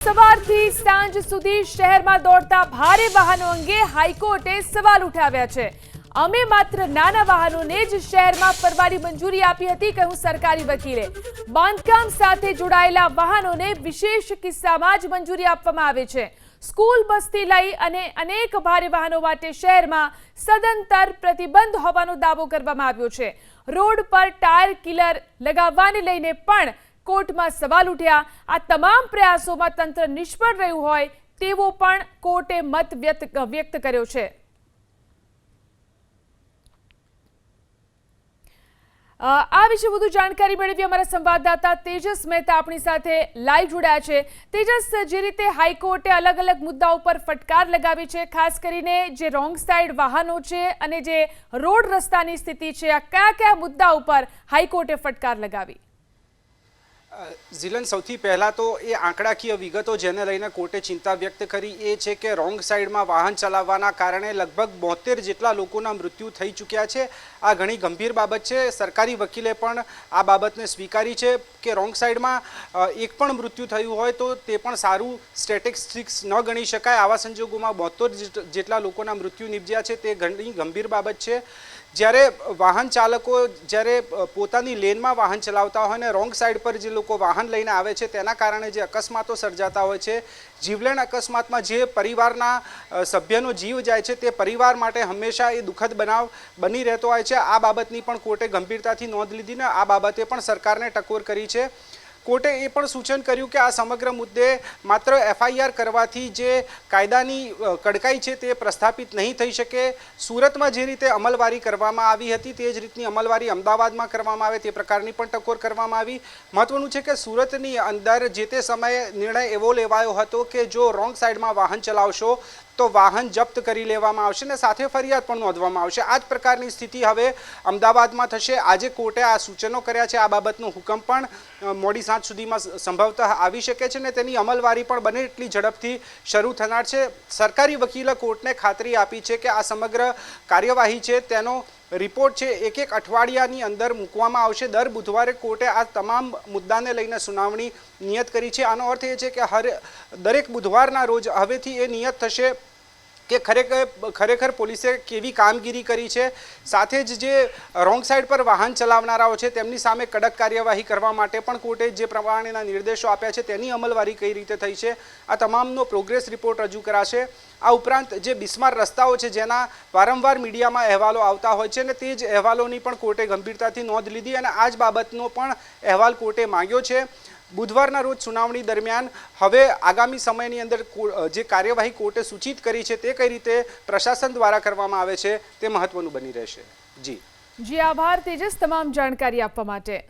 સવારથી સાંજ સુધી શહેરમાં દોડતા ભારે વાહનો અંગે હાઈકોર્ટે સવાલ ઉઠાવ્યા છે. અમે માત્ર નાના વાહનોને જ શહેરમાં ફરવાની મંજૂરી આપી હતી કહ્યું સરકારી વકીલે. બાંધકામ સાથે જોડાયેલા વાહનોને વિશેષ કિસ્સામાં જ મંજૂરી આપવામાં આવે છે. સ્કૂલ બસથી લઈ અને અનેક ભારે વાહનો માટે શહેરમાં સદંતર પ્રતિબંધ હોવાનો દાવો કરવામાં આવ્યો છે. રોડ પર ટાયર કિલર લગાવવાને લઈને પણ કોર્ટમાં સવાલ ઉઠ્યા. આ તમામ પ્રયાસોમાં તંત્ર નિષ્ફળ રહ્યું હોય તેવો પણ કોર્ટે મત વ્યક્ત કર્યો છે. આ વિશે વધુ જાણકારી મેળવી અમારા સંવાદદાતા તેજસ મહેતા આપણી સાથે લાઈવ જોડાયા છે. તેજસ, જે રીતે હાઈકોર્ટે અલગ અલગ મુદ્દાઓ પર ફટકાર લગાવી છે, ખાસ કરીને જે રોંગ સાઈડ વાહનો છે અને જે રોડ રસ્તાની સ્થિતિ છે, આ કયા કયા મુદ્દા ઉપર હાઈકોર્ટે ફટકાર લગાવી? ઝીલન, સૌથી પહેલાં તો એ આંકડાકીય વિગતો જેને લઈને કોર્ટે ચિંતા વ્યક્ત કરી, એ છે કે રોંગ સાઈડમાં વાહન ચલાવવાના કારણે લગભગ બોતેર જેટલા લોકોના મૃત્યુ થઈ ચૂક્યા છે. આ ઘણી ગંભીર બાબત છે. સરકારી વકીલે પણ આ બાબતને સ્વીકારી છે કે રોંગ સાઈડમાં એક પણ મૃત્યુ થયું હોય તો તે પણ સારું સ્ટેટિસ્ટિક્સ ન ગણી શકાય. આવા સંજોગોમાં બોતેર જેટલા લોકોના મૃત્યુ નિપજ્યા છે તે ઘણી ગંભીર બાબત છે. જ્યારે વાહન ચાલકો જ્યારે પોતાની લેનમાં વાહન ચલાવતા હોય ને રોંગ સાઈડ પર જે લોકો વાહન લઈને આવે છે, તેના કારણે જે અકસ્માતો સર્જાતા હોય છે. જીવલેણ અકસ્માતમાં જે પરિવારના સભ્યનો જીવ જાય છે, તે પરિવાર માટે હંમેશા એ દુઃખદ બનાવ બની રહેતો હોય છે. આ બાબતની પણ કોર્ટે ગંભીરતાથી નોંધ લીધી ને આ બાબતે પણ સરકારને ટકોર કરી છે. કોર્ટે એ પણ સૂચન કર્યું કે આ સમગ્ર મુદ્દે માત્ર એફઆઈઆર કરવાથી જે કાયદાની કડકાઈ છે તે પ્રસ્થાપિત નહીં થઈ શકે. સુરતમાં જે રીતે અમલવારી કરવામાં આવી હતી તે જ રીતની અમલવારી અમદાવાદમાં કરવામાં આવે તે પ્રકારની પણ ટકોર કરવામાં આવી. મહત્વનું છે કે સુરતની અંદર જે તે સમયે નિર્ણય એવો લેવાયો હતો કે જો રોંગ સાઈડમાં વાહન ચલાવશો તો વાહન જપ્ત કરી લેવામાં આવશે ને સાથે ફરિયાદ પણ નોંધવામાં આવશે. આ જ પ્રકારની સ્થિતિ હવે અમદાવાદમાં થશે. આજે કોર્ટે આ સૂચનો કર્યા છે. આ બાબતનો હુકમ પણ મોડી સાંજ સુધીમાં સંભવતઃ આવી શકે છે ને તેની અમલવારી પણ બને એટલી ઝડપથી શરૂ થનાર છે. સરકારી વકીલે કોર્ટને ખાતરી આપી છે કે આ સમગ્ર કાર્યવાહી છે તેનો રિપોર્ટ છે એક એક અઠવાડિયાની અંદર મૂકવામાં આવશે. દર બુધવારે કોર્ટે આ તમામ મુદ્દાને લઈને સુનાવણી નિયત કરી છે. આનો અર્થ એ છે કે હર, દરેક બુધવારના રોજ હવેથી એ નિયત થશે. કે ખરેખર ખરેખર પોલીસે કેવી કામગીરી કરી છે? સાથે જ જે રોંગ સાઈડ પર વાહન ચલાવનારાઓ છે, તેમની સામે કડક કાર્યવાહી કરવા માટે પણ કોર્ટે જે પ્રમાણેના નિર્દેશો આપ્યા છે, તેની અમલવારી કઈ રીતે થઈ છે? આ તમામનો પ્રોગ્રેસ રિપોર્ટ રજૂ કરાશે. આ ઉપરાંત જે બિસ્માર રસ્તાઓ છે, જેના વારંવાર મીડિયામાં અહેવાલો આવતા હોય છે, અને તે જ અહેવાલોની પણ કોર્ટે ગંભીરતાથી નોંધ લીધી, અને આ જ બાબતનો પણ અહેવાલ કોર્ટે માંગ્યો છે. બુધવારના રોજ સુનાવણી દરમિયાન હવે આગામી સમયની અંદર જે કાર્યવાહી કોર્ટે સૂચિત કરી છે તે કઈ રીતે પ્રશાસન દ્વારા કરવામાં આવે છે તે મહત્વનું બની રહેશે. જી. જી, આભાર તેજસ તમામ જાણકારી આપવા માટે.